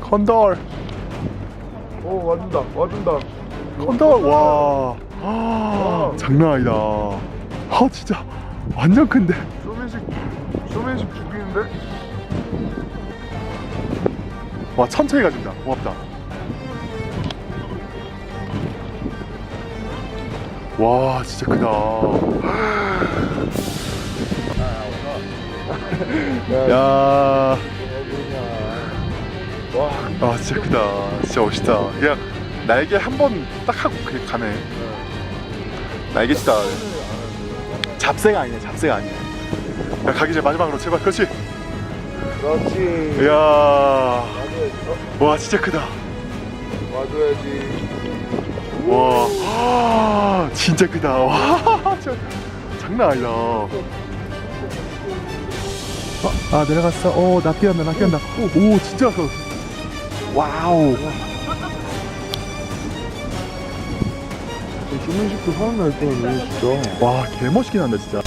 컨돌 오 와준다 와준다. 컨돌 와. 아, 장난 아니다. 아 진짜 완전 큰데. 쇼맨식 쇼맨식 죽이는데? 와 천천히 가준다. 고맙다 와 진짜 크다. 야. 와. 아 진짜 크다. 진짜 멋있다. 그냥 날개 한 번 딱 하고 그냥 가네. 날개 진짜 잡새가 아니네 잡새가 아니네 야 가기 전에 마지막으로 제발 그렇지? 그렇지. 이야? 와 진짜 크다. 와줘야지. 와 진짜 크다. 와 진짜 장난 아니다. 아, 아 내려갔어. 오 낚여간다 낚여간다. 오, 오 진짜 커 와우. 쇼맨식도 사람 날 거야 진짜. 와 개멋있긴 한다 진짜